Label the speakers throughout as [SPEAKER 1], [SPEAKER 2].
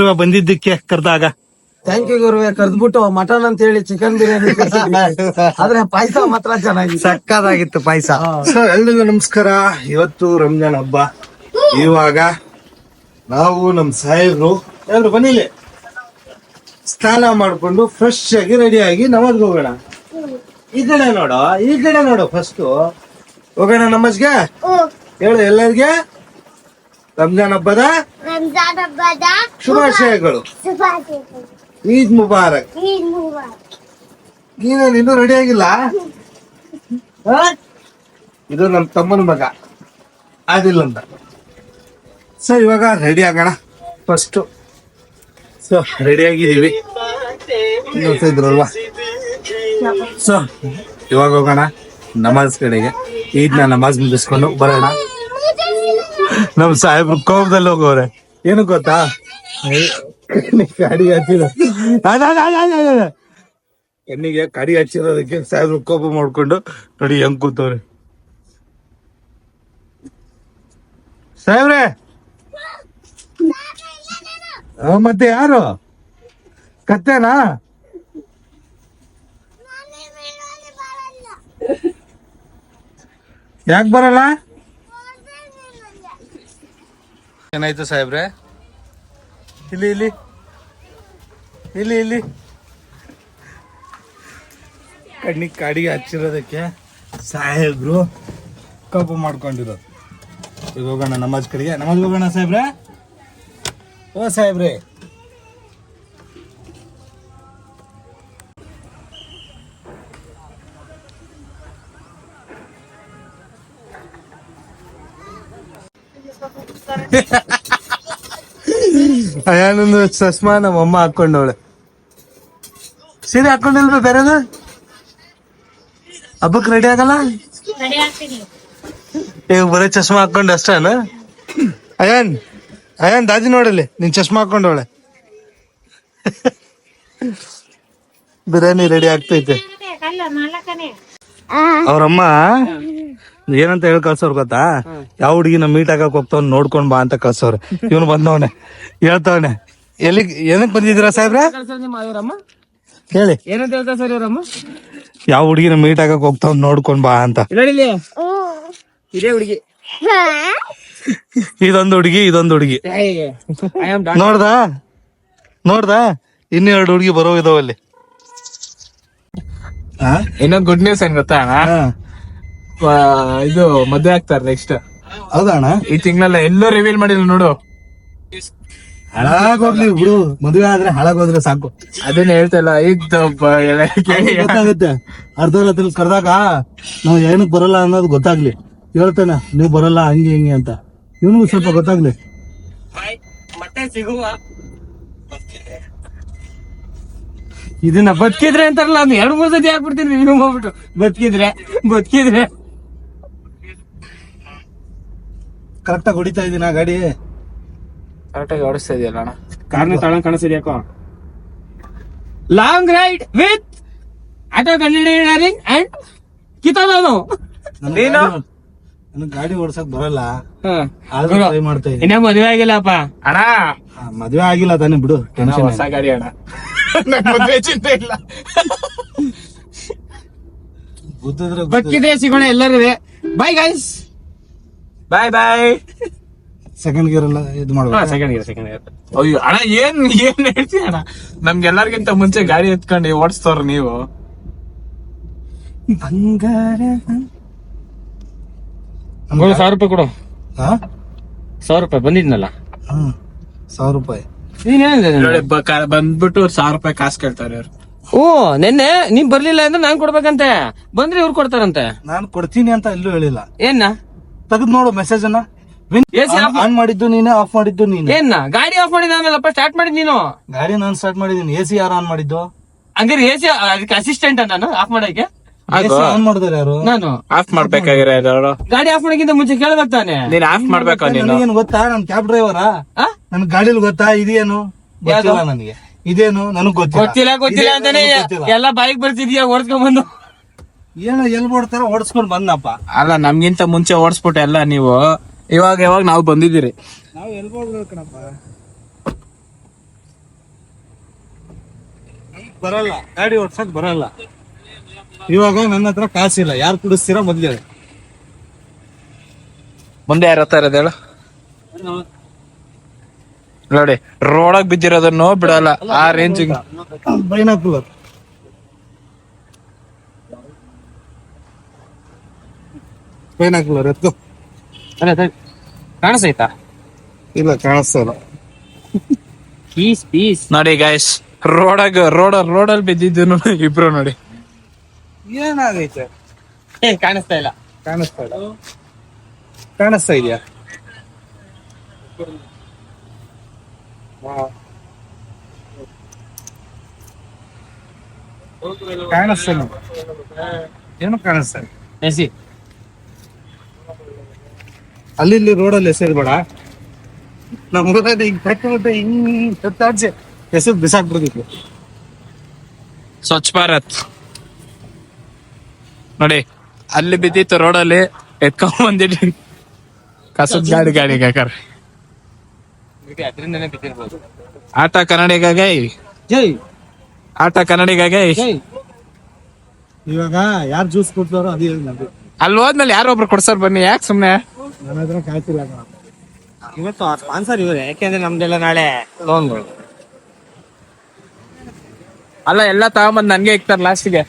[SPEAKER 1] ಗುರುವೆ ಬಂದಿದ್ದಕ್ಕೆ ಕರೆದಾಗ?
[SPEAKER 2] ಥ್ಯಾಂಕ್ ಯು ಗುರುವೆ ಕರ್ದ್ಬಿಟ್ಟು ಮಟನ್ ಅಂತ ಹೇಳಿ ಚಿಕನ್ ಬಿರಿಯಾನಿ. ಆದ್ರೆ ಪಾಯಸ ಮಾತ್ರ ಚೆನ್ನಾಗಿದೆ
[SPEAKER 1] ಸಕ್ಕದಾಗಿತ್ತು ಪಾಯಸ.
[SPEAKER 3] ಸರ್ ಎಲ್ರಿಗೂ ನಮಸ್ಕಾರ. ಇವತ್ತು ರಂಜಾನ್ ಹಬ್ಬ. ಇವಾಗ ನಾವು ನಮ್ ಸಾಹೇಬ್ರು ಎಲ್ರು ಬನ್ನಿಲಿ ಸ್ನಾನ ಮಾಡ್ಕೊಂಡು ಫ್ರೆಶ್ ಆಗಿ ರೆಡಿ ಆಗಿ ನಮಾಜ್ಗೆ ಹೋಗೋಣ. ಈ ಕಡೆ ನೋಡು ಈ ಕಡೆ ನೋಡೋ ಫಸ್ಟ್ ಹೋಗೋಣ ನಮಾಜ್ಗೆ? ಹೇಳು ಎಲ್ಲರಿಗೆ? ರಂಜಾನ್ ಹಬ್ಬದ
[SPEAKER 4] ರಂಜಾನ್ ಹಬ್ಬದ
[SPEAKER 3] ಶುಭಾಶಯಗಳು.
[SPEAKER 4] ಶುಭಾಶಯಗಳು.
[SPEAKER 3] ಈದ್ ಮುಬಾರಕ್.
[SPEAKER 4] ಈದ್ ಮುಬಾರಕ್.
[SPEAKER 3] ನೀನೇನು ಇನ್ನೂ ರೆಡಿ ಆಗಿಲ್ಲ? ಇದು ನಮ್ಮ ತಮ್ಮನ ಮಗ. ಆಗಿಲ್ಲ ಅಂತ. ಸೊ ಇವಾಗ ರೆಡಿ ಆಗೋಣ? ಫಸ್ಟ್ ಸೊ ರೆಡಿ ಆಗಿದ್ದೀವಿ. ನೋಡ್ತಾ ಇದ್ರಲ್ವಾ ಸೊ ಇವಾಗ ಹೋಗೋಣ ನಮಾಜ್ ಕಡೆಗೆ ಈದ್ನ ನಮಾಜ್ ಮುಗಿಸ್ಕೊಂಡು ಬರೋಣ. ನಮ್ ಸಾಹೇಬ್ರು ಕೋಪದಲ್ಲಿ ಹೋಗೋರೆ. ಏನು ಗೊತ್ತಾ? ಗಾಡಿ ಹಚ್ಚಿದ ಹೆಣ್ಣಿಗೆ ಕಡಿ ಹಚ್ಚಿರೋದಕ್ಕೆ ಸಾಹೇಬ್ರು ಕೋಪ ಮಾಡ್ಕೊಂಡು ನೋಡಿ ಹೆಂಗ್ ಕೂತವ್ರೆ. ಸಾಹೇಬ್ರೆ! ಮತ್ತೆ ಯಾರು? ಕತ್ತೆನಾ? ಯಾಕೆ ಬರಲ್ಲ? ಏನಾಯ್ತು ಸಾಹೇಬ್ರೆ? ಇಲ್ಲಿ ಇಲ್ಲಿ. ಇಲ್ಲಿ ಇಲ್ಲಿ. ಕಣ್ಣಿಗೆ ಕಾಡಿಗೆ ಹಚ್ಚಿರೋದಕ್ಕೆ ಸಾಹೇಬ್ರು ಕಬ್ಬು ಮಾಡ್ಕೊಂಡಿರೋದು. ಈಗ ಹೋಗೋಣ ನಮಾಜ್ ಕಡೆಗೆ ನಮಾಜ್ ಹೋಗೋಣ ಸಾಹೇಬ್ರೆ? ಓ ಸಾಹೇಬ್ರೆ. ಅಯ್ಯನೊಂದು ಚಸ್ಮಾ ನಮ್ಮ ಅಮ್ಮ ಹಾಕೊಂಡವಳೆ ಸೀರೆ ಹಾಕೊಂಡಿಲ್ವ ಬೇರೆದು? ಹಬ್ಬಕ್ಕೆ ರೆಡಿ ಆಗಲ್ಲ? ಈಗ ಬರೀ ಚಸ್ಮಾ ಹಾಕೊಂಡು ಅಷ್ಟೇನ? ಅಯ್ಯನ್ ಅಯ್ಯನ್ ದಾದಿ ನೋಡಲಿ ನೀನ್ ಚಸ್ಮಾ ಹಾಕೊಂಡವಳೆ ಬಿರಿಯಾನಿ ರೆಡಿ ಆಗ್ತೈತೆ. ಅವ್ರಮ್ಮ ಏನಂತ ಹೇಳಿ ಕಳ್ಸೋರ್ ಗೊತ್ತಾ? ಯಾವ ಹುಡುಗಿನ ಮೀಟ್ ಆಗಕ್ ಹೋಗ್ತಾವ್ ನೋಡ್ಕೊಂಡ್ ಬಾ ಅಂತ ಕಳ್ಸೋರ್. ಇವನು ಬಂದವನೆ. ಹೇಳ್ತವನೆ. ಎಲ್ಲಿ ಏನಕ್ ಬಂದಿದ್ದೀರಾ ಸಾಹೇಬ್ರ? ಹೇಳಿ.
[SPEAKER 2] ಏನಂತ ಹೇಳ್ತಾ ಸರ್ ಇವರಮ್ಮ
[SPEAKER 3] ಯಾವ ಹುಡುಗಿನ ಮೀಟ್ ಆಗಕ್ ಹೋಗ್ತಾವ್ ನೋಡ್ಕೊಂಡ್ ಬಾ ಅಂತ.
[SPEAKER 2] ಇದೇ ಹುಡುಗಿ.
[SPEAKER 3] ಇದೊಂದು ಹುಡುಗಿ ಇದೊಂದು ಹುಡುಗಿ.
[SPEAKER 2] ಐ ಆಮ್
[SPEAKER 3] ನೋಡ್ದ? ನೋಡ್ದ? ಇನ್ನೆರಡು ಹುಡುಗಿ ಬರೋ ಇದಾವಲ್ಲಿ
[SPEAKER 2] ಇನ್ನೊಂದ್ ಗುಡ್ ನ್ಯೂಸ್ ಏನ್ ಗೊತ್ತಾ ಅಣ್ಣ? ಇದು ಮದ್ವೆ ಆಗ್ತಾರೆ ನೆಕ್ಸ್ಟ್
[SPEAKER 3] ಹೌದಾ ಅಣ್ಣ
[SPEAKER 2] ಈ ತಿಂಗಳಲ್ಲ ಎಲ್ಲೂ ರಿವೀಲ್ ಮಾಡಿಲ್ಲ ನೋಡು.
[SPEAKER 3] ಹಳಾಗೋಗ್ಲಿ ಬಿಡು. ಮದುವೆ ಆದ್ರೆ ಹಾಳಾಗೋದ್ರೆ ಸಾಕು.
[SPEAKER 2] ಅದನ್ನ ಹೇಳ್ತಾ ಕೇಳಿ.
[SPEAKER 3] ಗೊತ್ತಾಗುತ್ತೆ. ಅರ್ಧ ರಾತ್ರಿ ಕರೆದಾಗ ನಾವ್ ಏನಕ್ ಬರಲ್ಲ ಅನ್ನೋದು ಗೊತ್ತಾಗ್ಲಿ. ಹೇಳ್ತಾನೆ ನೀವ್ ಬರಲ್ಲ ಹಂಗೆ ಹಿಂಗೆ ಅಂತ. ಇವನಿಗೂ ಸ್ವಲ್ಪ ಗೊತ್ತಾಗ್ಲಿ.
[SPEAKER 2] ಇದನ್ನ ಬದುಕಿದ್ರೆ ಅಂತಾರಲ್ಲ ಎರಡು ಮೂರು ಸತಿ ಹಾಕ್ಬಿಡ್ತೀನಿ ನೀನು ಹೋಗ್ಬಿಟ್ಟು ಬದುಕಿದ್ರೆ ಬದುಕಿದ್ರೆ.
[SPEAKER 3] ಕರೆಕ್ಟಾಗಿ ಹೊಡಿತಾ ಇದೀನ ಗಾಡಿ?
[SPEAKER 2] ಕರೆಕ್ಟಾಗಿ ಓಡಿಸ್ತಾ ಇದೆಯಲ್ಲ ಅಣ್ಣ. ಕಾರ್ನ ತಾಳ ಕಾಣಿಸ್ತಿದೆ ಯಾಕೋ? ಲಾಂಗ್ ರೈಡ್ ವಿತ್ ಆಟೋ ಕಂಡಿಡಿಯರಿಂಗ್ ಅಂಡ್ ಕಿತ್ತೋದವನು ನೀನು
[SPEAKER 3] ನನಗ್ ಗಾಡಿ ಓಡ್ಸಕ್ ಬರಲ್ಲ.
[SPEAKER 2] ಹಾ.
[SPEAKER 3] ಆದ್ರೂ ಟ್ರೈ ಮಾಡ್ತಾ ಇದೀನಿ.
[SPEAKER 2] ಇನ್ನ ಮದುವೆ ಆಗಿಲ್ಲಪ್ಪ. ಅಣ್ಣ.
[SPEAKER 3] ಆ, ಮದ್ವೆ ಆಗಿಲ್ಲ ತಾನೇ ಬಿಡು.
[SPEAKER 2] ಅಣ್ಣ,
[SPEAKER 3] ಟೆನ್ಷನ್
[SPEAKER 2] ಹೊಸ ಗಾಡಿ ಅಣ್ಣ. ನಂಗ್ ಮದ್ವೆ ಚಿಂತೆ ಇಲ್ಲ.
[SPEAKER 3] ಗೊತ್ತಿದ್ರೆ
[SPEAKER 2] ಬಕ್ಕಿದೆ ಸಿಗೋಣ ಎಲ್ಲರೂ bye guys bye bye
[SPEAKER 3] second gear ಎಲ್ಲ ಇದು ಮಾಡ್ಬೇಕು.
[SPEAKER 2] ಸೆಕೆಂಡ್ ಇಯರ್ ಸೆಕೆಂಡ್ ಇಯರ್ ಅಯ್ಯೋ ಅಣ್ಣ ಏನ್ ಏನ್ ಹೇಳ್ತೀಯ ಅಣ್ಣ? ನಮ್ಗೆ ಎಲ್ಲರಿಗಿಂತ ಮುಂಚೆ ಗಾಡಿ ಎತ್ಕೊಂಡು ಓಡಿಸ್ತವ್ರ ನೀವು. ಬಂಗಾರ. ಸಾವಿರ ರೂಪಾಯಿ ಕೊಡು.
[SPEAKER 3] ಹಾ?
[SPEAKER 2] ಸಾವಿರ ರೂಪಾಯಿ ಬಂದಿದ್ನಲ್ಲ?
[SPEAKER 3] ಹ್ಮ್ ಸಾವಿರ ರೂಪಾಯಿ.
[SPEAKER 2] ನೋಡಿ ಬಂದ್ಬಿಟ್ಟು ಸಾವಿರ ರೂಪಾಯಿ ಕಾಸು ಕೇಳ್ತಾರೆ ಇವ್ರು. ಓ ನಿನ್ನೆ ನೀನ್ ಬರ್ಲಿಲ್ಲ ಅಂದ್ರೆ ನಾನ್ ಕೊಡ್ಬೇಕಂತೆ. ಬಂದ್ರೆ ಇವ್ರು ಕೊಡ್ತಾರಂತೆ.
[SPEAKER 3] ನಾನು ಕೊಡ್ತೀನಿ ಅಂತ ಎಲ್ಲೂ ಹೇಳಿಲ್ಲ.
[SPEAKER 2] ಏನ್ನ
[SPEAKER 3] ತೆಗೆದು ನೋಡು ಮೆಸೇಜ್ ಅನ್ನ.
[SPEAKER 2] AC off-
[SPEAKER 3] ಆನ್ ಮಾಡಿದ್ದು ನೀನೆ ಆಫ್ ಮಾಡಿದ್ದು ನೀನೆ.
[SPEAKER 2] ಏನ್ನ ಗಾಡಿ ಆಫ್ ಮಾಡಿದ ಆಮೇಲಪ್ಪ ಸ್ಟಾರ್ಟ್ ಮಾಡಿದ್ ನೀನು?
[SPEAKER 3] ಗಾಡಿ ನಾನು ಸ್ಟಾರ್ಟ್ ಮಾಡಿದೀನಿ ಎ ಸಿ ಯಾರು ಆನ್ ಮಾಡಿದ್ದು?
[SPEAKER 2] ಹಂಗಾರೆ ಎ ಸಿ ಅದಕ್ಕೆ ಅಸಿಸ್ಟೆಂಟ್ ನಾನು? ಆಫ್ ಮಾಡಕ್ಕೆ
[SPEAKER 3] ಆನ್ ಮಾಡಿದಾರೆ ಯಾರು?
[SPEAKER 2] ನಾನು.
[SPEAKER 5] ಆಫ್ ಮಾಡ್ಬೇಕಾಗಿರೋ
[SPEAKER 2] ಗಾಡಿ ಆಫ್ ಮಾಡೋಕ್ಕಿಂತ ಮುಂಚೆ ಕೇಳ್ಬೇಕು ತಾನೆ.
[SPEAKER 5] ನೀನ್ ಆಫ್ ಮಾಡ್ಬೇಕು ನೀನು?
[SPEAKER 3] ನನಗೇನು ಗೊತ್ತಾ? ನನ್ ಕ್ಯಾಬ್ ಡ್ರೈವರಾ
[SPEAKER 2] ಆ?
[SPEAKER 3] ನನ್ ಗಾಡಿಲಿ ಗೊತ್ತಾ? ಇದೇನು? ಗೊತ್ತಿಲ್ಲ ನನಗೆ. ಇದೇನು? ನನಗ್ ಗೊತ್ತಿಲ್ಲ.
[SPEAKER 2] ಗೊತ್ತಿಲ್ಲ ಗೊತ್ತಿಲ್ಲ
[SPEAKER 3] ಇದೇನು
[SPEAKER 2] ಅಂತಾನೆ
[SPEAKER 3] ನನಗ್ ಗೊತ್ತಿಲ್ಲ.
[SPEAKER 2] ಎಲ್ಲ ಬೈಕ್ ಬರ್ತಿದ್ಯಾ? ಓಡಿಸ್ಕೊಂಡ್ ಬಂದು
[SPEAKER 3] ಏನೋ ಎಲ್ ಬಿಡ್ತಾರ ಓಡಿಸ್ಕೊಂಡ್ ಬಂದಪ್ಪ
[SPEAKER 5] ಅಲ್ಲ ನಮ್ಗಿಂತ ಮುಂಚೆ ಓಡಿಸ್ಬಿಟ್ಟು ಎಲ್ಲ ನೀವು ಇವಾಗ ಯಾವಾಗ ನಾವು ಬಂದಿದ್ದೀರಿ
[SPEAKER 3] ಬರಲ್ಲ ಗಾಡಿ ಓಡ್ಸಕ್ ಬರಲ್ಲ ಇವಾಗ ನನ್ನ ಹತ್ರ ಕಾಸಿಲ್ಲ ಯಾರು ಕುಡಿಸ್ತೀರಾ ಮೊದ್ಲೇ
[SPEAKER 5] ಮುಂದೆ ಯಾರ ಹತ್ರ ಇರೋದು ಹೇಳು ನೋಡಿ ರೋಡಾಗ್ ಬಿದ್ದಿರೋದನ್ನು ಬಿಡಲ್ಲ ಆ ರೇಂಜ್
[SPEAKER 3] ಬೈನಾಕುಲರ್ ಬೈನಾಕುಲರ್ ಎತ್ಕೋ.
[SPEAKER 2] ಕಾಣಿಸೈತಾ
[SPEAKER 3] ಇಲ್ಲ ಕಾಣಿಸ್ತಾ ಇಲ್ಲ
[SPEAKER 2] ಪೀಸ್ ಪೀಸ್.
[SPEAKER 5] ನೋಡಿ ಗಾಯ್ಸ್ ರೋಡಾಗ ರೋಡ ರೋಡಲ್ಲಿ ಬಿದ್ದಿದ್ದು ಇಬ್ರು ನೋಡಿ.
[SPEAKER 3] ಏನಾಗೈತೆ?
[SPEAKER 2] ಏ ಕಾಣಿಸ್ತಾ ಇಲ್ಲ
[SPEAKER 3] ಕಾಣಿಸ್ತಾ ಇಲ್ಲ ಕಾಣಿಸ್ತಾ ಇದೆಯಾ ಕಾಣಿಸ್ತಾ ಇಲ್ಲ ಏನು ಕಾಣಿಸ್ತಾ ಇಲ್ಲ
[SPEAKER 2] ಎಸಿ.
[SPEAKER 3] ಅಲ್ಲಿ ಇಲ್ಲಿ ರೋಡಲ್ಲಿ ಎಸೆದ್ಬೇಡ ನಮ್ಮ ಊರಲ್ಲಿ ಹಿಂಗ್ ಕಟ್ಟಿಬಿಟ್ಟು ಹಿಂಗ್ ಸುತ್ತಾಡ್ಸಿ ಎಸೆದ್ ಬಿಸಾಕ್ಬಿಡ್ತಿತ್ತು
[SPEAKER 5] ಸ್ವಚ್ಛ ಭಾರತ್. ನೋಡಿ ಅಲ್ಲಿ ಬಿದ್ದಿತ್ತು ರೋಡಲ್ಲಿ ಎತ್ಕೊಂಡ್ ಬಂದಿಟ್ಟು ಕಸದ ಗಾಡಿ ಗಾಡಿ ಕಾಕರ್
[SPEAKER 2] ಅದರಿಂದನೇ ಬಿದ್ದಿರ್ಬೋದು.
[SPEAKER 5] ಆಟ ಕನ್ನಡಿಗಾಗಿ.
[SPEAKER 2] ಜೈ.
[SPEAKER 5] ಆಟ ಕನ್ನಡಿಗಾಗಿ.
[SPEAKER 2] ಜೈ.
[SPEAKER 3] ಇವಾಗ ಯಾರು ಜ್ಯೂಸ್ ಕೊಡ್ತಾರೋ ಅದು ಹೇಳಿ
[SPEAKER 5] ಅಲ್ಲಿ ಹೋದ್ಮೇಲೆ ಯಾರೊಬ್ರು ಕೊಡ್ಸಾರ ಕೊಡ್ಸಾರ್ ಬನ್ನಿ ಯಾಕೆ ಸುಮ್ನೆ?
[SPEAKER 3] ನನ್ನ ಹತ್ರ ಕಾಯ್ತಿಲ್ಲ ಕಣ.
[SPEAKER 2] ಇವತ್ತು ಸ್ಪಾನ್ಸರ್ ಇವರೇ ಯಾಕೆಂದ್ರೆ ನಮ್ದೆಲ್ಲ ನಾಳೆ ಲೋನ್ಗಳು
[SPEAKER 5] ಅಲ್ಲ ಎಲ್ಲ ತಗೊಂಬಂದ್ ನನ್ಗೆ ಇಕ್ತಾರ ಲಾಸ್ಟಿಗೆ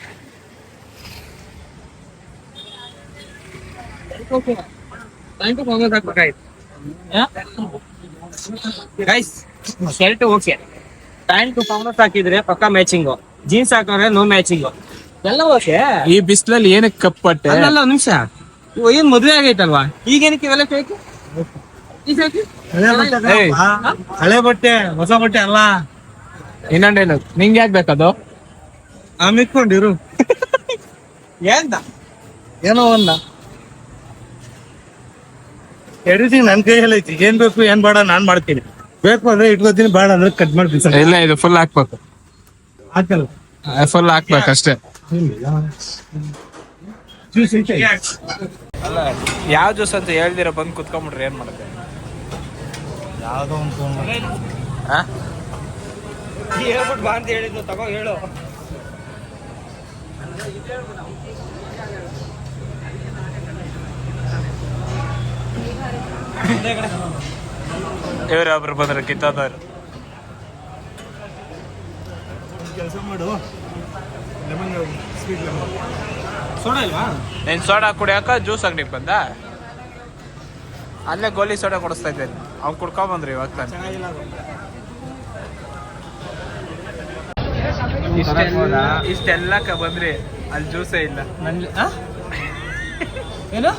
[SPEAKER 2] ಶರ್ಟ್ ಓಕೆ ಪ್ಯಾಂಟ್ ಕಾಮರ್ಸ್ ಹಾಕಿದ್ರೆ ಪಕ್ಕ ಮ್ಯಾಚಿಂಗ್ ಜೀನ್ಸ್ ಹಾಕಿದ್ರೆ ನೋ ಮ್ಯಾಚಿಂಗ್ ಎಲ್ಲ ಓಕೆ
[SPEAKER 5] ಈ ಬಿಸಿಲಲ್ಲಿ ಏನಕ್ಕೆ ಕಪ್ಪಟ್ಟೆ
[SPEAKER 2] ಅಲ್ಲ ಒಂದ್ ನಿಮಿಷ. ಏನ್ ಮದ್ವೆ ಆಗೈತಲ್ವಾ? ಈಗೇನಕ್ಕೆ ಇವೆಲ್ಲ ಫೇಕ್ ಈ?
[SPEAKER 3] ಹಳೆ ಬಟ್ಟೆ ಕಣಪ್ಪ. ಹಳೆ ಬಟ್ಟೆ ಹೊಸ ಬಟ್ಟೆ ಅಲ್ಲ?
[SPEAKER 5] ಇನ್ನೊಂದೇನು ನಿಂಗೆ ಯಾಕೆ ಬೇಕದು?
[SPEAKER 3] ಇಟ್ಕೊಂಡಿರು
[SPEAKER 2] ಎಂತ
[SPEAKER 3] ಏನೋ ಒಂದ. ಎಡಿಟಿಂಗ್ ನನ್ ಕೈಯಲ್ಲಿ ಐತಿ. ಏನ್ ಬೇಕು ಏನ್ ಬೇಡ ನಾನ್ ಮಾಡ್ತೀನಿ. ಬೇಕು ಅಂದ್ರೆ ಇಟ್ಕೋತೀನಿ ಬೇಡ ಅಂದ್ರೆ ಕಟ್ ಮಾಡ್ತೀನಿ
[SPEAKER 5] ಇಲ್ಲ ಇದು ಫುಲ್ ಹಾಕ್ಬೇಕು.
[SPEAKER 3] ಹಾಕಲ್ಲ.
[SPEAKER 5] ಫುಲ್ ಹಾಕ್ಬೇಕು ಅಷ್ಟೇ.
[SPEAKER 3] ಜ್ಯೂಸ್ ಐತೆ
[SPEAKER 5] ಅಲ್ಲ ಯಾವ ಜ್ಯೂಸ್ ಅಂತ ಹೇಳ್ದಿರ ಬಂದ್ ಕುತ್ಕೊಂಡ್ಬಿಟ್ರೆ ಏನ್ ಮಾಡುತ್ತೆ
[SPEAKER 3] ಯಾವ್ದೋ ಒಂದು
[SPEAKER 2] ಹೇಳ್ಬಿಟ್ಟು ಬಾ ಅಂತ ಹೇಳಿದ್ದು ತಗೋ ಹೇಳು.
[SPEAKER 5] ಇವ್ರ ಒಬ್ರು ಬಂದ್ರೆ ಕಿತ್ತೋದವ್ರು.
[SPEAKER 3] ಕೆಲಸ ಮಾಡು. ಲೆಮನ್ ಸ್ವೀಟ್ ಲೆಮನ್
[SPEAKER 2] ಸೋಡಾ ಇಲ್ವಾ?
[SPEAKER 5] ನೀನ್ ಸೋಡಾ ಕುಡಿಯಾಕ ಜ್ಯೂಸ್ ಅಂಗಡಿ ಬಂದ? ಅಲ್ಲೇ ಗೋಲಿ ಸೋಡಾ ಕೊಡಿಸ್ತಾ ಇದ್ದೇನೆ ಅವ್ನು ಕುಡ್ಕೊಂಡ್ ಬಂದ್ರಿ ಇವಾಗ ತಾನೆ. ಇಷ್ಟೆಲ್ಲ ಇಷ್ಟೆಲ್ಲ ಕ ಬಂದ್ರಿ ಅಲ್ಲಿ ಜ್ಯೂಸೇ ಇಲ್ಲ.
[SPEAKER 2] ಏನು?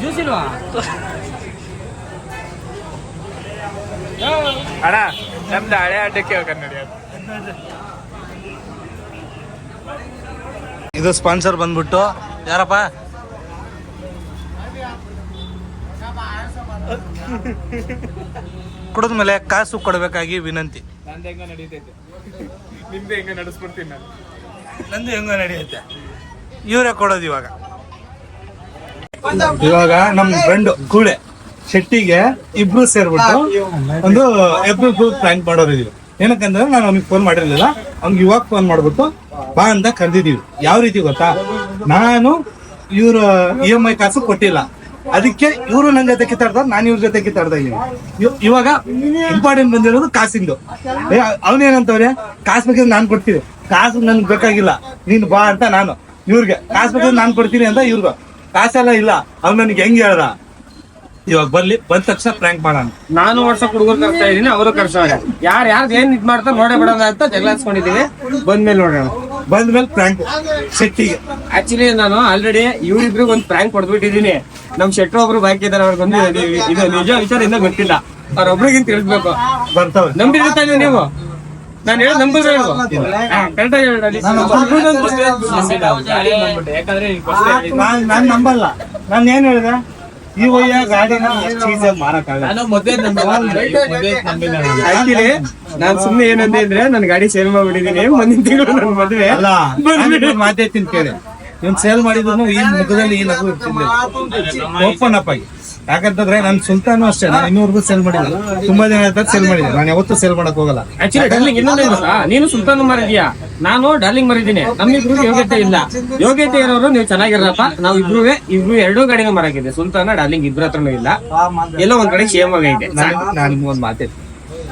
[SPEAKER 2] ಜ್ಯೂಸ್ ಇಲ್ವಾ?
[SPEAKER 5] ಅಣ್ಣ ನಮ್ದು ಹಳೆ ಅಡ್ಡಕ್ಕೆ ಹೋಗ ಅದು
[SPEAKER 3] ಇದು ಸ್ಪಾನ್ಸರ್ ಬಂದ್ಬಿಟ್ಟು ಯಾರಪ್ಪ? ಕುಡಿದ್ಮೇಲೆ ಕಾಸು ಕೊಡಬೇಕಾಗಿ ವಿನಂತಿ.
[SPEAKER 5] ನಂದು ಹೆಂಗ ನಡೀತೈತೆ. ನಿಮ್ದು ಹೆಂಗ ನಡೆಸ್ಬಿಡ್ತೀನಿ ನಾನು.
[SPEAKER 3] ನಂದು ಹೆಂಗ ನಡೆಯುತ್ತೆ. ಇವರೇ ಕೊಡೋದು ಇವಾಗ. ಇವಾಗ ನಮ್ ಫ್ರೆಂಡ್ ಕೂಳೆ ಶೆಟ್ಟಿಗೆ ಇಬ್ರು ಸೇರ್ಬಿಟ್ಟು ಒಂದು ಏಪ್ರಿಲ್ ಫುಲ್ ಪ್ಲಾನ್ ಮಾಡೋರು ಇದೀವಿ ಏನಕ್ಕಂದ್ರೆ ನಾನು ಅವ್ನಿಗೆ ಫೋನ್ ಮಾಡಿರ್ಲಿಲ್ಲ. ಅವ್ನಿಗೆ ಇವಾಗ ಫೋನ್ ಮಾಡ್ಬಿಟ್ಟು, ಬಾ ಅಂತ ಕರೆದಿದ್ದೀವಿ. ಯಾವ ರೀತಿ ಗೊತ್ತಾ? ನಾನು ಇವ್ರ ಇ ಎಂ ಐ ಕಾಸು ಕೊಟ್ಟಿಲ್ಲ. ಅದಕ್ಕೆ ಇವರು ನನ್ನ ಜೊತೆ ಕಿತ್ತಾಡ್ದ ನಾನು ಇವ್ರ ಜೊತೆ ಕಿತ್ತಾಡ್ದ ಇವಾಗ ಇಂಪಾರ್ಟೆಂಟ್ ಬಂದಿರೋದು ಕಾಸಿಂದು. ಅವನೇನಂತವ್ರೆ? ಕಾಸು ಬೇಕಿದ್ರೆ ನಾನು ಕೊಡ್ತೀನಿ. ಕಾಸು ನನ್ಗೆ ಬೇಕಾಗಿಲ್ಲ. ನೀನು ಬಾ ಅಂತ ನಾನು. ಇವ್ರಿಗೆ ಕಾಸು ಬೇಕಾದ್ರೆ ನಾನು ಕೊಡ್ತೀನಿ ಅಂತ ಇವ್ರಿಗ. ಕಾಸೆಲ್ಲ ಇಲ್ಲ. ಅವ್ನು ನನಗೆ ಹೆಂಗ್ ಹೇಳ್ದ? ಇವಾಗ ಬರ್ಲಿ ಬಂದ ತಕ್ಷಣ ಪ್ರ್ಯಾಂಕ್ ಮಾಡೋಣ.
[SPEAKER 2] ನಾನು ವಾಟ್ಸಪ್ ಹುಡುಗರು ಕರ್ತಾ ಇದೀನಿ ಅವರು ಕರ್ಸೋ ಯಾರು ಯಾರು ಏನ್ ಇದ್ ಮಾಡ್ತಾರೆ ನೋಡೇ ಬಿಡೋಣ ಅಂತ ಜಗಳ ಹಚ್ಕೊಂಡಿದೀವಿ ಬಂದ್ಮೇಲೆ ನೋಡೋಣ.
[SPEAKER 3] ಬಂದ್ಮೇಲೆ ಪ್ರ್ಯಾಂಕ್ ಶೆಟ್ಟಿಗೆ
[SPEAKER 2] ಆಕ್ಚುಲಿ ನಾನು ಆಲ್ರೆಡಿ ಇವ್ರಿಬ್ರಿಗೆ ಒಂದ್ ಪ್ರ್ಯಾಂಕ್ ಕೊಡ್ಬಿಟ್ಟಿದೀನಿ ನಮ್ ಶೆಟ್ರು ಒಬ್ರು ಬಾಕಿ ಇದಾರೆ ಅವ್ರಿಗೆ ಒಂದು ಇದು ನಿಜ ವಿಚಾರ ಇನ್ನೂ ಗೊತ್ತಿಲ್ಲ. ಅವ್ರೊಬ್ರಿಗಿಂತ ತಿಳಿಸ್ಬೇಕು.
[SPEAKER 3] ಬರ್ತಾವ.
[SPEAKER 2] ನಂಬಿರ್ತಾ ನೀವು? ನಾನು ಹೇಳಿ ನಂಬಿದ್ರೆ ಕರೆಕ್ಟಾಗಿ ಹೇಳಿ ಯಾಕಂದ್ರೆ
[SPEAKER 3] ನಾನ್ ನಂಬಲ್ಲ. ನಾನು ಏನ್ ಹೇಳಿದೆ? ಈ ವಯ್ಯ ಗಾಡಿನ ಮಾರಕ್ಕಾಗಲ್ಲ.
[SPEAKER 5] ನಾನು ಮದ್ವೆ ನಂಬಿಲ್ಲ
[SPEAKER 2] ಆಕ್ಚುಲಿ ನಾನ್ ಸುಮ್ನೆ ಏನಂದೆ ಅಂದ್ರೆ ನನ್ ಗಾಡಿ ಸೇಲ್ ಮಾಡ್ಬಿಟ್ಟಿದೀನಿ ಮುಂದಿನ ತಿಂಗಳು ನನ್ ಮದ್ವೆ.
[SPEAKER 3] ಮಾತೇ ತಿಂತೇನೆ ಕೇಳಿ. ಇವ್ನ್ ಸೇಲ್ ಮಾಡಿದ್ರು ಈ ಮುಖದಲ್ಲಿ ಈ ನಗು ಇರ್ತಿರ್ಲಿಲ್ಲ. ಓಪನ್ ಅಪ್ ಆಗಿ. ಯಾಕಂತಂದ್ರೆ ನಾನು ಸುಲ್ತಾನು ಅಷ್ಟೇ ನಾನು ಇನ್ನೂವರೆಗೂ ಸೇಲ್ ಮಾಡಿಲ್ಲ. ತುಂಬಾ ಜನ ಆಯ್ತಾ ಸೇಲ್ ಮಾಡಿಲ್ಲ ನಾನು ಯಾವತ್ತೂ ಸೇಲ್ ಮಾಡಕ್ ಹೋಗಲ್ಲ.
[SPEAKER 2] ಆಕ್ಚುಲಿ ಡಾರ್ಲಿಂಗ್ ಇನ್ನೊಂದು ನೀನು ಸುಲ್ತಾನು ಮಾರಿದ್ಯಾ? ನಾನು ಡಾರ್ಲಿಂಗ್ ಮಾರಿದ್ದೀನಿ. ನಮ್ಮಿಬ್ರು ಯೋಗ್ಯತೆ ಇಲ್ಲ. ಯೋಗ್ಯತೆ ಇರೋರು ನೀವು ಚೆನ್ನಾಗಿರಪ್ಪ. ನಾವು ಇಬ್ರು ಇಬ್ರು ಎರಡೂ ಕಡೆ ಮರಾಗಿದೆ ಸುಲ್ತಾನ ಡಾರ್ಲಿಂಗ್ ಇಬ್ರ ಹತ್ರನೂ ಇಲ್ಲ. ಎಲ್ಲೋ ಒಂದ್ ಕಡೆ ಸೇಮ್ ಆಗೈತೆ
[SPEAKER 3] ನಾನು ಒಂದ್ ಮಾತೆ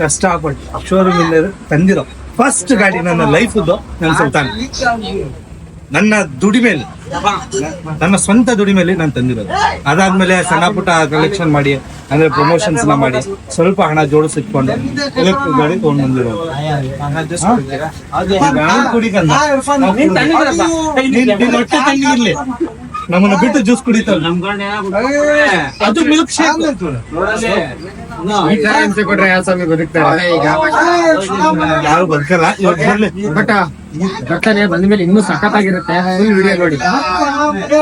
[SPEAKER 3] ಕಷ್ಟ ಆಗ್ಬಿಟ್ಟು ಶೋರೂಮ್ ಇಲ್ಲ ತಂದಿರೋ ಫಸ್ಟ್ ಗಾಡಿ ನನ್ನ ಲೈಫ್ ನನ್ನ ಸುಲ್ತಾನ್. ನನ್ನ ದುಡಿಮೇಲೆ ನನ್ನ ಸ್ವಂತ ದುಡಿಮೇಲೆ ನಾನು ತಂದಿರೋದು. ಅದಾದ್ಮೇಲೆ ಸಣ್ಣ ಪುಟ್ಟ ಕಲೆಕ್ಷನ್ ಮಾಡಿ ಅಂದ್ರೆ ಪ್ರಮೋಷನ್ಸ್ ಎಲ್ಲ ಮಾಡಿ ಸ್ವಲ್ಪ ಹಣ ಜೋಡಿಸಿಟ್ಕೊಂಡು ಎಲೆಕ್ಟ್ರಿಕ್ ಗಾಡಿ ತಗೊಂಡ್ ಬಂದಿರೋದು. ನಮ್ಮನ್ನ ಬಿಟ್ಟು ಜ್ಯೂಸ್ ಕುಡಿತಾರೆ ಅದು ಮಿಲ್ಕ್ ಶೇಕ್
[SPEAKER 2] ಈ ತರ ಹಿಂಸೆ ಕೊಟ್ರೆ ಯಾವ ಸ್ವಾಮಿ ಬದುಕ್ತಾರೆ?
[SPEAKER 3] ಯಾರು ಬದುಕಲ್ಲ? ಬಟ ಬರ್ಲಿ.
[SPEAKER 2] ಬಂದ ಮೇಲೆ ಬಂದ್ಮೇಲೆ ಇನ್ನೂ ಸಖತ್ತಾಗಿರುತ್ತೆ. ಫುಲ್ ವಿಡಿಯೋ ನೋಡಿ.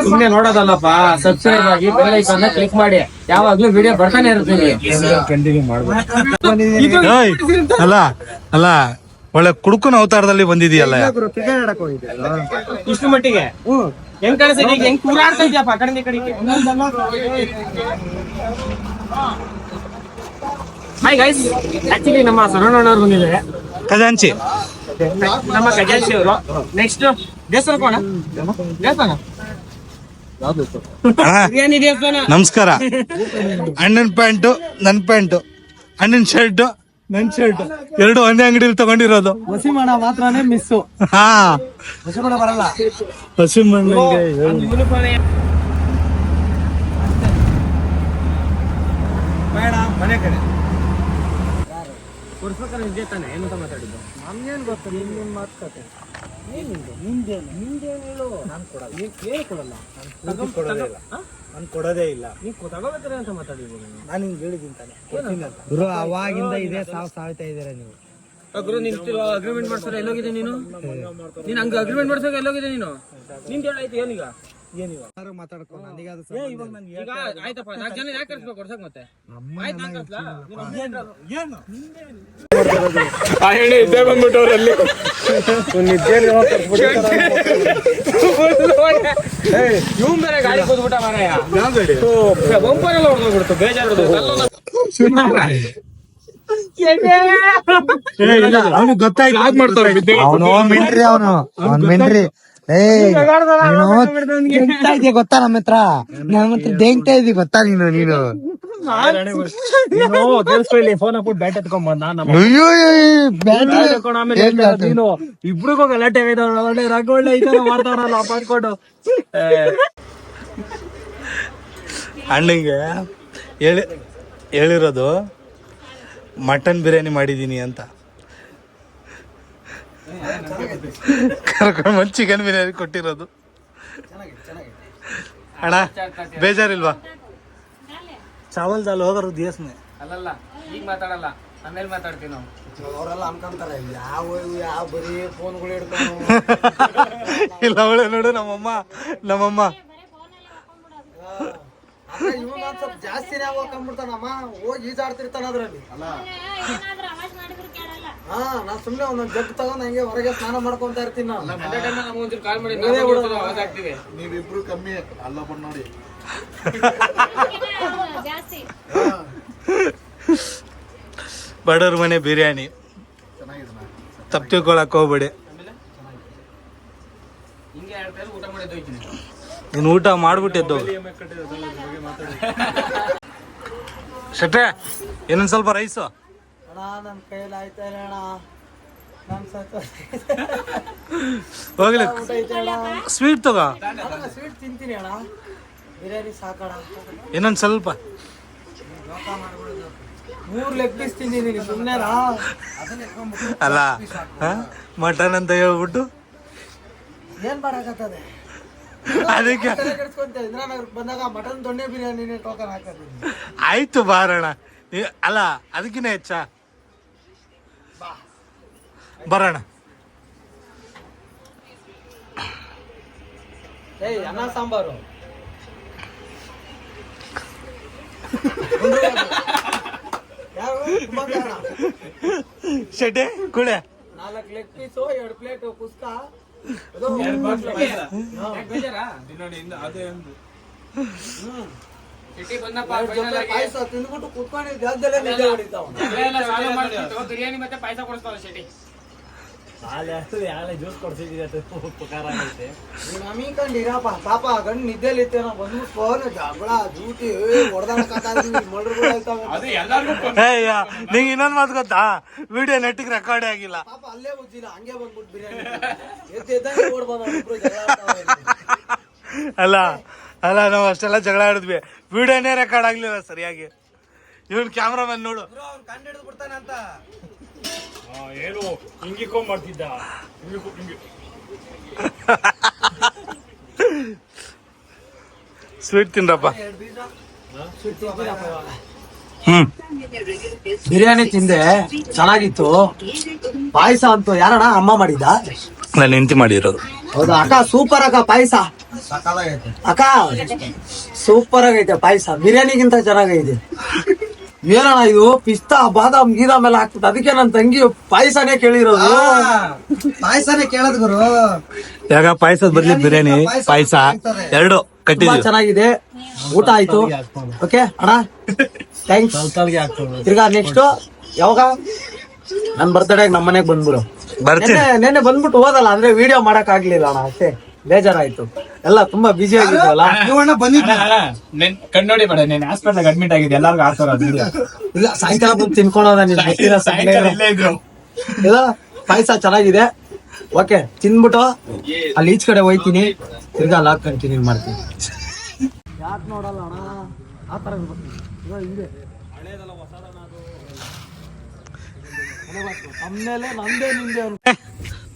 [SPEAKER 2] ಸುಮ್ನೆ ನೋಡೋದಲ್ಲಪ್ಪ. ಸಬ್ಸ್ಕ್ರೈಬ್ ಆಗಿ ಬೆಲ್ ಐಕಾನ್ ಕ್ಲಿಕ್ ಮಾಡಿ. ಯಾವಾಗ್ಲೂ ವಿಡಿಯೋ ಬರ್ತಾನೆ ಇರುತ್ತೆ
[SPEAKER 3] ಕಂಟಿನ್ಯೂ ಮಾಡ್ಬೋದು.
[SPEAKER 1] ಅಲ್ಲ ಅಲ್ಲ ಒಳ್ಳೆ ಕುಡುಕನ ಅವತಾರದಲ್ಲಿ ಬಂದಿದೀಯಲ್ಲ.
[SPEAKER 2] ಇಷ್ಟು ಮಟ್ಟಿಗೆ? ಹೆಂಗ್ ಕಳಿಸಿದ ಈಗ ಹೆಂಗ್ ಕೂರಾಡ್ತಾ ಇದ್ಯಪ್ಪ? ಕಡೆ ಕಡೆಗೆ? ಹಾಯ್ ಗೈಸ್ ಆಕ್ಚುಲಿ ನಮ್ಮ ಸರೋಣವ್ರು ಬಂದಿದ್ದಾರೆ.
[SPEAKER 1] ಖಜಾಂಚಿ.
[SPEAKER 2] ನಮ್ಮ ಖಜಾಂಚಿ ಅವರು. ನೆಕ್ಸ್ಟ್ ದೇವಸ್ಥಾನ ಕೋಣ ದೇವಸ್ಥಾನ? ಬಿರಿಯಾನಿ ದೇವಸ್ಥಾನ.
[SPEAKER 1] ನಮಸ್ಕಾರ. ಅಣ್ಣನ ಪ್ಯಾಂಟು ನನ್ ಪ್ಯಾಂಟು. ಅಣ್ಣನ ಶರ್ಟ್ ನನ್ ಶರ್ಟ್. ಎರಡು ಒಂದೇ ಅಂಗಡಿಲಿ ತಗೊಂಡಿರೋದು.
[SPEAKER 3] ಮಾಡ ಮಾತ್ರನೇ ಮಿಸ್ಸು.
[SPEAKER 1] ಹಾ.
[SPEAKER 3] ಬರಲ್ಲ.
[SPEAKER 1] ಹಸಿ ಮಣ್ಣಿಗೆ
[SPEAKER 3] ಬೇಡ ಮನೆ ಕಡೆ
[SPEAKER 2] ಕೊಡ್ಸ್ಬೇಕಾದ್ರೆ ನಿಜ ತಾನೆ ಏನು ಅಂತ ಮಾತಾಡಿದ್ದು?
[SPEAKER 3] ನಮ್ಗೇನ್ ಗೊತ್ತು ಮಾತುಕತೆ ನಿಂದೇನು ನಿಂದೇನು ಹೇಳು? ನಾನು ಕೊಡಲ್ಲ. ನೀನ್ ಕೇಳಿ ಕೊಡಲ್ಲ. ನಾನು ಕೊಡೋದೇ ಇಲ್ಲ. ನಾನು ಕೊಡೋದೇ ಇಲ್ಲ.
[SPEAKER 2] ನೀವು ತಗೋಬೇಕಾರೆ ಅಂತ ಮಾತಾಡಿದ್ದು
[SPEAKER 3] ನಾನು ಹಿಂಗೆ ಹೇಳಿದ್ದೀನಿ ತಾನೆ. ಕೊಡ್ತೀನಿ ಅಂತ.
[SPEAKER 6] ಗುರು ಅವಾಗಿಂದ ಇದೇ ಸಾವು ಸಾಯ್ತಾ ಇದ್ದೀರಾ ನೀವು?
[SPEAKER 2] ಗುರು ನೀನ್ ಅಗ್ರಿಮೆಂಟ್ ಮಾಡ್ಸೋರ ಎಲ್ಲೋಗಿದೆ ನೀನು? ನೀನ್ ಹಂಗ ಅಗ್ರಿಮೆಂಟ್ ಮಾಡ್ಸೋಕೆ ಎಲ್ಲೋಗಿದೆ ನೀನು? ನಿಂದ ಹೇಳಾಯ್ತು ಏನೀಗ
[SPEAKER 6] ಯಾರು ಮಾತಾಡ್ಕೊ ನನಗೆ ಅದು
[SPEAKER 2] ಈಗ ಆಯ್ತಪ್ಪ ನಾಲ್ಕು ಜನ ಯಾಕೆ ಕರ್ಸ್ಬೇಕು ಕೊಡ್ಸಕ್ ಮತ್ತೆ? ಆಯ್ತು ನಾನ್ ಕರ್ಸ್ಲಾ? ನೀನು
[SPEAKER 5] ಆ ಹೆಣ್ಣು ಇದ್ದೇ ಬಂದ್ಬಿಟ್ಟವ್ರಲ್ಲಿ
[SPEAKER 2] ಇವ್ನ್ ಬೇರೆ ಗಾಡಿ ಕೂತ್ಬಿಟ್ಟ ಮಾರಾಯ. ಬಂಪರ್ ಎಲ್ಲ ಹೊಡೆದೋಗ್ಬಿಡ್ತು ಬೇಜಾರು
[SPEAKER 1] ಅವನು ಗೊತ್ತಾಯ್ತು.
[SPEAKER 6] ಅವನು ಮಿಂಟ್ರಿ ಅವನು. ಅವ್ನ್ ಮಿಂಟ್ರಿ. ಏ ಗೊತ್ತಾ ನಮ್ಮ ಹತ್ರ? ನಮ್ಮ ಹತ್ರ ದೇಂಗ್ತಾ ಗೊತ್ತಾ? ನೀನು ನೀನು?
[SPEAKER 3] ಫೋನ್ ಹಾಕ್ಬಿಟ್ಟು ಬ್ಯಾಟ್ ಎತ್ಕೊಂಡ್ ಬಂದ? ಇಬ್ರಿಗೂ ಗಲಾಟೆ ಒಳ್ಳೆ ಈ ತರ ಮಾಡ್ತಾರಲ್ಲ ಮಾಡ್ಕೊಂಡು
[SPEAKER 1] ಅಣ್ಣಂಗೆ ಹೇಳಿ ಹೇಳಿರೋದು ಮಟನ್ ಬಿರಿಯಾನಿ ಮಾಡಿದೀನಿ ಅಂತ. ಕರ್ಕೊಂಡು ಬಂದು ಚಿಕನ್ ಬಿರಿಯಾನಿ ಕೊಟ್ಟಿರೋದು. ಅಣ್ಣ ಬೇಜಾರಿಲ್ವಾ?
[SPEAKER 3] ಚಾವಲ್ ದಾಲ್ ಹೋಗೋರು ದಿವಸನೆ
[SPEAKER 2] ಅಲ್ಲಲ್ಲ ಈಗ ಮಾತಾಡಲ್ಲ ಆಮೇಲೆ ಮಾತಾಡ್ತೀವಿ ನಾವು.
[SPEAKER 6] ಅವರೆಲ್ಲ ಅನ್ಕೊಂತಾರೆ ಯಾವ ಯಾವ ಬರೀ ಫೋನ್ಗಳು ಇಡ್ತಾರೆ
[SPEAKER 1] ಇಲ್ಲ ಅವಳೆ ನೋಡು ನಮ್ಮಮ್ಮ ನಮ್ಮಮ್ಮ.
[SPEAKER 6] ಇವನು ಸ್ವಲ್ಪ ಜಾಸ್ತಿನೇ ಹೋಗ್ಕೊಂಡ್ಬಿಡ್ತಾನಮ್ಮ ಹೋಗಿ ಈಜಾಡ್ತಿರ್ತಾನ ಅದ್ರಲ್ಲಿ. ಹಾ ನಾ ಸುಮ್ನೆ ಒಂದೊಂದ್ ಜಗ್ ತಗೊಂಡ್ ಹಂಗೆ ಹೊರಗೆ ಸ್ನಾನ ಮಾಡ್ಕೊಂತ ಇರ್ತೀನಿ ನಾನು.
[SPEAKER 2] ಅದೇ ಟೈಮ್ ನಮ್ಗೆ ಒಂಚೂರು ಕಾಲ್ ಮಾಡಿ ನಾವು ಒಂಚೂರು ಆವಾಜ್ ಹಾಕ್ತೀವಿ.
[SPEAKER 4] ಅವ್ನು ಜಾಸ್ತಿ.
[SPEAKER 1] ಬಡವ್ರ ಮನೆ ಬಿರಿಯಾನಿ. ತಪ್ಪು ತಿಳ್ಕೊಳಕ್ ಹೋಗ್ಬೇಡಿ.
[SPEAKER 2] ಹಿಂಗೆ ಊಟ
[SPEAKER 1] ನೀನು ಊಟ ಮಾಡ್ಬಿಟ್ಟಿದ್ದು ಶೆಟ್ಟೆ ಇನ್ನೊಂದ್ ಸ್ವಲ್ಪ ರೈಸು ಹೋಗ್ಲಿ. ಸ್ವೀಟ್ ತಗೋ.
[SPEAKER 6] ಸ್ವೀಟ್ ತಿಂತೀನಿ ಅಣ್ಣ. ಬಿರಿಯಾನಿ ಸಾಕಣ
[SPEAKER 1] ಇನ್ನೊಂದ್ ಸ್ವಲ್ಪ.
[SPEAKER 6] ಮೂರು ಲೆಗ್ ಪೀಸ್ ತಿಂದಿದ್ದೀನಿ ಸುಮ್ಮನೆ
[SPEAKER 1] ಅಲ್ಲ ಮಟನ್ ಅಂತ ಹೇಳ್ಬಿಟ್ಟು?
[SPEAKER 6] ಏನ್ ಮಾಡಕತ್ತದೆ
[SPEAKER 1] ಅದಕ್ಕೆ
[SPEAKER 6] ಬಂದಾಗ ಮಟನ್ ದೊಣ್ಣೆ ಬಿರಿಯಾನಿ ಟೋಕನ್ ಹಾಕಿದ್ದೀನಿ
[SPEAKER 1] ಆಯ್ತು ಬಾರಣ. ಅಲ್ಲ ಅದಕ್ಕಿಂತ ಹೆಚ್ಚ. ಬರೋಣ.
[SPEAKER 6] ಏಯ್ ಅನ್ನ ಸಾಂಬಾರು.
[SPEAKER 1] ಶೆಟ್ಟೆ ಕುಳೆ
[SPEAKER 6] ನಾಲ್ಕು ಲೆಗ್ ಪೀಸು ಎರಡು ಪ್ಲೇಟ್ ಕುಸ್ಕ. ಅದು
[SPEAKER 2] ಯಾಕೆ ಬೇಜಾರಾ?
[SPEAKER 6] ತಿಂದ್ಬಿಟ್ಟು ಕುತ್ಕೊಂಡಿದ್ದ ಜಾಗದಲ್ಲೇ ನಿದ್ದೆ ಹೊಡಿತಾವ
[SPEAKER 2] ಬಿರಿಯಾನಿ ಮತ್ತೆ ಪಾಯಸ ಕೊಡಿಸ್ತಾವ ಶೆಟ್ಟಿ
[SPEAKER 6] ನೀನ್ ಅಮೀಕಂಡಿರಪ್ಪ ಪಾಪ ಗಂಡ್ ನಿದ್ದೆಲಿ ಇತ್ತೇನೋ ಬಂದು ಫೋನ್ ಜಗಳ ಜೂಟಿ
[SPEAKER 2] ಅದು ಎಲ್ಲಾರ್ಗು
[SPEAKER 3] ಏಯ್ಯ ನಿಂಗೆ ಇನ್ನೊಂದು ಮಾತು ಗೊತ್ತಾ? ವಿಡಿಯೋ ನೆಟ್ಟಿಗೆ ರೆಕಾರ್ಡೇ ಆಗಿಲ್ಲ.
[SPEAKER 6] ಪಾಪ ಅಲ್ಲೇ ಉಜ್ಜಿಲ್ಲ ಹಂಗೆ ಬಂದ್ಬಿಟ್ಟು ಬಿರಿಯಾನಿ.
[SPEAKER 3] ಅಲ್ಲ ಅಲ್ಲ ನಾವು ಅಷ್ಟೆಲ್ಲ ಜಗಳ ಆಡಿದ್ವಿ. ವಿಡಿಯೋನೇ ರೆಕಾರ್ಡ್ ಆಗ್ಲಿಲ್ಲ ಸರಿಯಾಗಿ. ಇವನ್ ಕ್ಯಾಮ್ರಾಮನ್ ನೋಡು.
[SPEAKER 6] ಬ್ರೋ, ಅವ್ನ್ ಕಂಡು ಹಿಡಿದು ಬಿಡ್ತಾನೆ ಅಂತ.
[SPEAKER 2] ಏನು? ಹಿಂಗಿಕೊಂಡ್ ಮಾಡ್ತಿದ್ದ.
[SPEAKER 3] ಸ್ವೀಟ್ ತಿನ್ರಪ್ಪ. ಹ್ಮ್.
[SPEAKER 6] ಬಿರಿಯಾನಿ ತಿಂದೆ ಚೆನ್ನಾಗಿತ್ತು. ಪಾಯಸ ಅಂತೂ ಯಾರಣ್ಣ ಅಮ್ಮ ಮಾಡಿದ್ದ?
[SPEAKER 3] ನಾನು ಹೆಂಡತಿ ಮಾಡಿರೋದು.
[SPEAKER 6] ಹೌದಾ? ಅಕ್ಕ ಸೂಪರ್ ಅಕ್ಕ ಪಾಯಸ. ಅಕ್ಕ ಸೂಪರ್ ಆಗೈತೆ ಪಾಯಸ. ಬಿರಿಯಾನಿಗಿಂತ ಚೆನ್ನಾಗೈತೆ. ಏನಣ್ಣ ಇದು? ಪಿಸ್ತಾ ಬಾದಾಮ್ ಗೀದಾಮ್ ಎಲ್ಲ ಹಾಕ್ಬಿಟ್ಟು ಅದಕ್ಕೆ ನನ್ನ ತಂಗಿ ಪಾಯಸನೇ ಕೇಳಿರೋದು. ಪಾಯಸನೇ ಕೇಳದ್ ಗುರು.
[SPEAKER 3] ಯಾಕ ಪಾಯಸದ ಬರ್ಲಿ ಬಿರಿಯಾನಿ ಪಾಯಸ ಎರಡು
[SPEAKER 6] ತುಂಬಾ
[SPEAKER 3] ಕಟ್ಟಿದೀವಿ
[SPEAKER 6] ಚೆನ್ನಾಗಿದೆ. ಊಟ ಆಯ್ತು. ಓಕೆ ಅಣ್ಣ? ಥ್ಯಾಂಕ್ಸ್ ತಿರ್ಗಾ ನೆಕ್ಸ್ಟ್ ಯಾವಾಗ? ನನ್ ಬರ್ತಡೇ ನಮ್ಮ ಮನೆಗೆ ಬಂದ್ಬಿಡು.
[SPEAKER 3] ಬರ್ತೀನಿ.
[SPEAKER 6] ನೆನ್ನೆ ನೆನ್ನೆ ಬಂದ್ಬಿಟ್ಟು ಹೋದಲ್ಲ ಅಂದ್ರೆ ವಿಡಿಯೋ ಮಾಡಕ್ ಆಗ್ಲಿಲ್ಲ ಅಣ್ಣ ಅಷ್ಟೇ. ಬೇಜಾರಾಯ್ತು. ಎಲ್ಲ ತುಂಬಾ ಬಿಜಿ ಆಗಿದ್ವಲ್ಲ?
[SPEAKER 5] ಕಣ್ಣೋಡಿ ಬೇಡ ನೀನ್ ಹಾಸ್ಪಿಟಲ್ ಅಡ್ಮಿಟ್ ಆಗಿದೆ ಎಲ್ಲಾರ್ಗು ಆಡ್ತಾರ
[SPEAKER 6] ಇಲ್ಲ ಸಾಯಂಕಾಲ ಬಂದು ತಿನ್ಕೊಳೋದ ನೀನ್? ಗೊತ್ತಿರೋ
[SPEAKER 5] ಸಾಯಂಕಾಲ ಇಲ್ಲೇ ಇದ್ರು.
[SPEAKER 6] ಇಲ್ಲ ಪಾಯಸ ಚೆನ್ನಾಗಿದೆ. ಓಕೆ ತಿನ್ಬಿಟ್ಟು ಅಲ್ಲಿ ಈಚ್ ಕಡೆ ಹೋಯ್ತೀನಿ. ತಿರ್ಗಾ ಲಾಕ್ ಕಂಟಿನ್ಯೂ ಮಾಡ್ತೀನಿ. ಯಾಕೆ ನೋಡಲ್ಲ ಅಣ್ಣ? ಆ ತರ ಹಿಂಗೆ. ನಮ್ಮೇಲೆ ನಂದೇ ನಿಂದೆ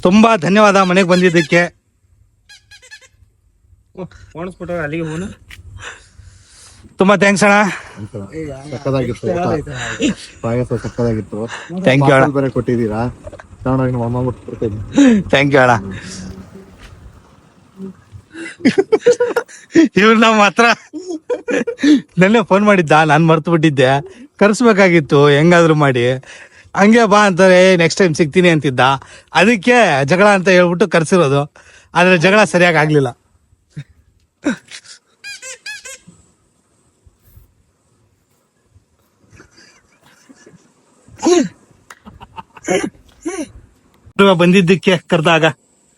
[SPEAKER 3] ತುಂಬಾ ಧನ್ಯವಾದ ಮನೆಗೆ ಬಂದಿದ್ದಕ್ಕೆ.
[SPEAKER 2] ಓಣಿಸ್ಬಿಟ್ಟ ಅಲ್ಲಿಗೆ ಹೋನು
[SPEAKER 3] ತುಂಬಾ ಥ್ಯಾಂಕ್ಸ್ ಅಣ್ಣ.
[SPEAKER 7] ಸಕ್ಕದಾಗಿತ್ತು ಪಾಯಸ ಸಕ್ಕದಾಗಿತ್ತು
[SPEAKER 3] ಥ್ಯಾಂಕ್ ಯು ಅಣ್ಣ.
[SPEAKER 7] ಬೇರೆ ಕೊಟ್ಟಿದ್ದೀರಾ? ತಗೊಂಡೋಗಿ ನಮ್ಮ ಅಮ್ಮ ಕೊಡ್ತೀನಿ
[SPEAKER 3] ಥ್ಯಾಂಕ್ ಯು ಅಣ್ಣ. ಇವ್ರು ನಮ್ಮ ಹತ್ರ ನೆನ್ನೆ ಫೋನ್ ಮಾಡಿದ್ದ ನಾನು ಮರ್ತು ಬಿಟ್ಟಿದ್ದೆ. ಕರ್ಸ್ಬೇಕಾಗಿತ್ತು ಹೆಂಗಾದ್ರು ಮಾಡಿ. ಹಂಗೆ ಬಾ ಅಂತಾರೆ ನೆಕ್ಸ್ಟ್ ಟೈಮ್ ಸಿಗ್ತೀನಿ ಅಂತಿದ್ದ. ಅದಕ್ಕೆ ಜಗಳ ಅಂತ ಹೇಳ್ಬಿಟ್ಟು ಕರ್ಸಿರೋದು. ಆದ್ರೆ ಜಗಳ ಸರಿಯಾಗಿ ಆಗ್ಲಿಲ್ಲ. ಬಂದಿದ್ದಕ್ಕೆ ಕರ್ದಾಗ?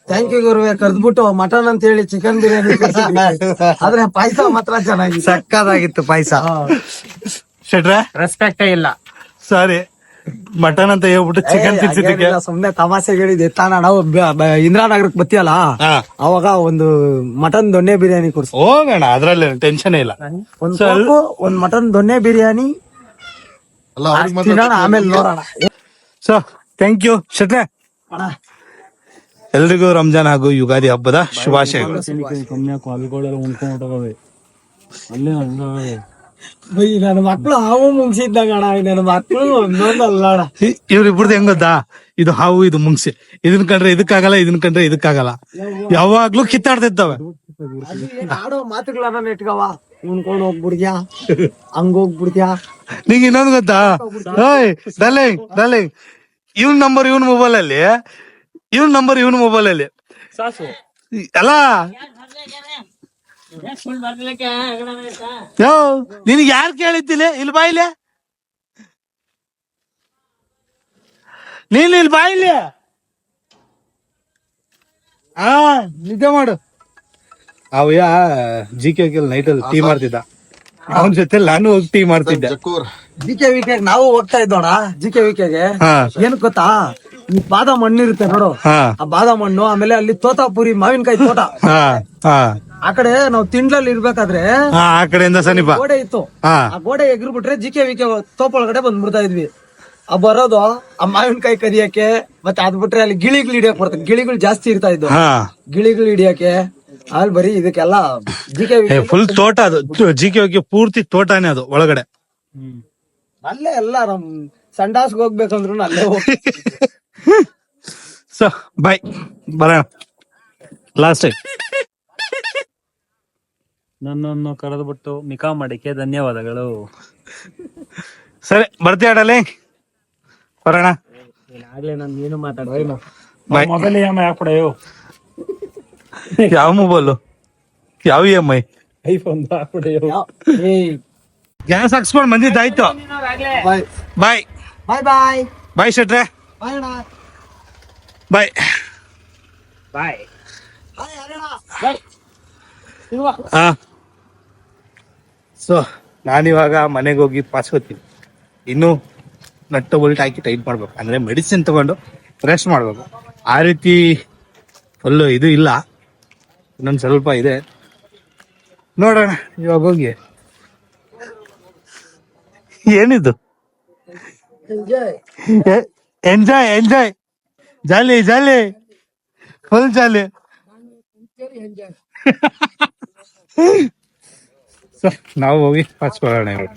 [SPEAKER 6] ಥ್ಯಾಂಕ್ ಯು ಗುರುವೆ ಕರ್ದ್ಬಿಟ್ಟು ಮಟನ್ ಅಂತ ಹೇಳಿ ಚಿಕನ್ ಬಿರಿಯಾನಿ. ಆದ್ರೆ ಪಾಯಸ ಮಾತ್ರ ಚೆನ್ನಾಗಿ
[SPEAKER 3] ಸಕ್ಕದಾಗಿತ್ತು ಪಾಯಸ. ಶೆಟ್ರೆ?
[SPEAKER 2] ರೆಸ್ಪೆಕ್ಟೇ ಇಲ್ಲ.
[SPEAKER 3] ಸಾರಿ ಮಟನ್ ಅಂತ ಹೇಳ್ಬಿಟ್ಟು ಚಿಕನ್ ತಿನ್ಸಿದ್ದಕ್ಕೆ?
[SPEAKER 6] ಸುಮ್ನೆ ತಮಾಷೆ ಹೇಳಿದೆ. ತಾನ ನಾವು ಇಂದ್ರಾ ನಗರಕ್ಕೆ ಬತ್ತಿಯಲ್ಲ ಅವಾಗ ಒಂದು ಮಟನ್ ದೊಣ್ಣೆ ಬಿರಿಯಾನಿ ಕೊಡ್ಸ.
[SPEAKER 3] ಹೋಗೋಣ ಅದ್ರಲ್ಲಿ ಟೆನ್ಷನ್ ಇಲ್ಲ.
[SPEAKER 6] ಒಂದ್ ಸ್ವಲ್ಪ ಒಂದ್ ಮಟನ್ ದೊಣ್ಣೆ ಬಿರಿಯಾನಿ. ತಿನ್ನೋಣ ಆಮೇಲೆ ನೋಡೋಣ.
[SPEAKER 3] ಸೊ ಥ್ಯಾಂಕ್ ಯು ಶಟ್ನೆ.
[SPEAKER 6] ಅಣ್ಣ,
[SPEAKER 3] ಎಲ್ರಿಗೂ ರಂಜಾನ್ ಹಾಗೂ ಯುಗಾದಿ ಹಬ್ಬದ ಶುಭಾಶಯಗಳು.
[SPEAKER 6] ಬೈ ನನ್ನ ಮಕ್ಳು ಹಾವು ಮುಂಗ್ಸಿದ್ದಂಗ ಅಣ್ಣ ನನ್ನ ಮಕ್ಳು ಒಂದೊಂದಲ್ಲ ಅಣ್ಣ
[SPEAKER 3] ಇವ್ರಿಬ್ರದ್ದು ಹೆಂಗ್ ಗೊತ್ತಾ ಇದು ಹಾವು ಇದು ಮುಂಗ್ಸಿ ಇದನ್ ಕಂಡ್ರೆ ಇದಕ್ಕಾಗಲ್ಲ ಇದನ್ ಕಂಡ್ರೆ ಇದಕ್ಕಾಗಲ್ಲ. ಯಾವಾಗ್ಲೂ ಕಿತ್ತಾಡ್ತಿರ್ತವೆ
[SPEAKER 6] ಅದು ಏನ್ ಆಡೋ ಮಾತುಗಳನ್ನ ಇಟ್ಕವ ಉಣ್ಕೊಂಡ್ ಹೋಗ್ಬಿಡ್ದ್ಯಾ ಹಂಗ ಹೋಗ್ಬಿಡ್ದ್ಯಾ
[SPEAKER 3] ನಿಂಗೆ ಇನ್ನೊಂದು ಗೊತ್ತಾ? ಓಯ್ ಡಾರ್ಲಿಂಗ್ ಡಾರ್ಲಿಂಗ್. ಇವನ್ ನಂಬರ್ ಇವನ್ ಮೊಬೈಲ್ ಅಲ್ಲಿ ಇವನ್ ನಂಬರ್ ಇವನ್ ಮೊಬೈಲ್ ಅಲ್ಲಿ ಅಲ್ಲ ಯೋ ನಿನಗೆ ಯಾರು ಕೇಳಿದ್ದಿಲ್ಲ ಇಲ್ಲಿ. ಬಾಯಿಲೆ ನೀನ್ ಇಲ್ಲಿ. ಬಾಯಿಲೆ ಹಾ ನಿದ್ದೆ ಮಾಡು. ಅವಯ್ಯ ಜಿ ಕೆ ನೈಟ್ ಅಲ್ಲಿ ಟೀ ಮಾಡ್ತಿದ್ದ. ಅವನ್ ಜೊತೆ ನಾನು ಹೋಗಿ ಟೀ ಮಾಡ್ತಿದ್ದೆ.
[SPEAKER 6] ಜಿ ಕೆ ವಿ ನಾವು ಹೋಗ್ತಾ ಇದ್ದೋಣ ಜಿ ಕೆ ವಿ ಕೆಗೆ ಏನ್ ಗೊತ್ತಾ? ಈ ಬಾದಾಮ್ ಹಣ್ಣು ಇರುತ್ತೆ ನೋಡು ಆ ಬಾದಾಮ್ ಹಣ್ಣು ಆಮೇಲೆ ಅಲ್ಲಿ ತೋತಾಪುರಿ ಮಾವಿನಕಾಯಿ ತೋಟ.
[SPEAKER 3] ಹಾ ಹಾ.
[SPEAKER 6] ಆ ಕಡೆ ನಾವು ತಿಂಡ್ಲಲ್ಲಿ ಇರ್ಬೇಕಾದ್ರೆ
[SPEAKER 3] ಆ ಆ ಕಡೆಯಿಂದ ಸಮೀಪ
[SPEAKER 6] ಗೋಡೆ ಇತ್ತು.
[SPEAKER 3] ಹಾ.
[SPEAKER 6] ಆ ಗೋಡೆ ಎಗ್ರು ಬಿಟ್ರೆ ಜಿಕೆ ವಿಕೆ ತೋಪ್ ಒಳಗಡೆ ತೋಪೊಳಗಡೆ ಬಂದ್ಬಿಡ್ತಾ ಇದ್ವಿ. ಆ ಬರೋದು ಆ ಮಾವಿನಕಾಯಿ ಕದಿಯಕ್ಕೆ ಮತ್ತೆ ಅದ್ ಬಿಟ್ರೆ ಅಲ್ಲಿ ಗಿಳಿಗಳು ಹಿಡಿಯಕ್ ಬರ್ತದೆ. ಗಿಳಿಗಳು ಜಾಸ್ತಿ ಇರ್ತಾ ಇದ್ವು
[SPEAKER 3] ಹಾ.
[SPEAKER 6] ಗಿಳಿಗಳು ಹಿಡಿಯಕ್ಕೆ ಅಲ್ಲಿ ಬರೀ ಇದಕ್ಕೆಲ್ಲ ಜಿಕೆ
[SPEAKER 3] ಫುಲ್ ತೋಟ ಅದು. ಜಿ ಕೆ ಪೂರ್ತಿ ತೋಟನೇ ಅದು ಒಳಗಡೆ.
[SPEAKER 6] ಅಲ್ಲೇ ಎಲ್ಲ ನಮ್ ಸಂಡಾಸ್ಗೆ ಹೋಗ್ಬೇಕಂದ್ರು ಅಲ್ಲೇ ಹೋಗ್
[SPEAKER 3] ಸೊ ಬಾಯ್ ಬರೋಣ. ಲಾಸ್ಟ್
[SPEAKER 8] ನನ್ನನ್ನು ಕರೆದುಬಿಟ್ಟು ನಿಕಾ ಮಾಡಿಕೆ ಧನ್ಯವಾದಗಳು.
[SPEAKER 3] ಸರಿ ಬರ್ತೀಯ ಆಡಲೆ ಬರೋಣ
[SPEAKER 6] ಆಗ್ಲೇ ನಾನು ಏನು ಮಾತಾಡ್ತೀನಿ.
[SPEAKER 3] ಬಾಯ್
[SPEAKER 8] ಮೊಬೈಲ್ ಇ ಎಂ ಐ ಹಾಕ್ಬಿಡೆಯೋ
[SPEAKER 3] ಯಾವ ಮೊಬೈಲು ಯಾವ ಇ ಎಂ ಐ
[SPEAKER 8] ಐಫೋನ್ ಹಾಕ್ಬಿಡೆಯೋ
[SPEAKER 6] ಏಯ್
[SPEAKER 3] ಗ್ಯಾಸ್ ಹಾಕ್ಸ್ಕೊಂಡು ಬಂದಿದ್ದಾಯ್ತು.
[SPEAKER 6] Bye.
[SPEAKER 3] Bye.
[SPEAKER 6] Bye bye.
[SPEAKER 3] Bye ಶೆಟ್ರೆ.
[SPEAKER 6] Bye
[SPEAKER 3] bye.
[SPEAKER 2] ಬಾಯ್.
[SPEAKER 3] ಹಾ ಸೊ ನಾನಿವಾಗ ಮನೆಗೆ ಹೋಗಿ ಪಾಸ್ಕೋತೀನಿ ಇನ್ನು ನಟ್ಟು ಬೋಲ್ಟ್ ಹಾಕಿ ಟೈಟ್ ಮಾಡ್ಬೇಕು. ಅಂದರೆ ಮೆಡಿಸಿನ್ ತಗೊಂಡು ರೆಸ್ಟ್ ಮಾಡಬೇಕು. ಆ ರೀತಿ ಫುಲ್ಲು ಇದು ಇಲ್ಲ. ಇನ್ನೊಂದು ಸ್ವಲ್ಪ ಇದೆ. ನೋಡೋಣ ಇವಾಗ ಹೋಗಿ. ಏನಿದು? Enjoy enjoy jolly jolly. Full jolly. So ನಾವು ಹೋಗಿ ಪಾಸ್ಕೊಳ್ಳೋಣ ಇವಾಗ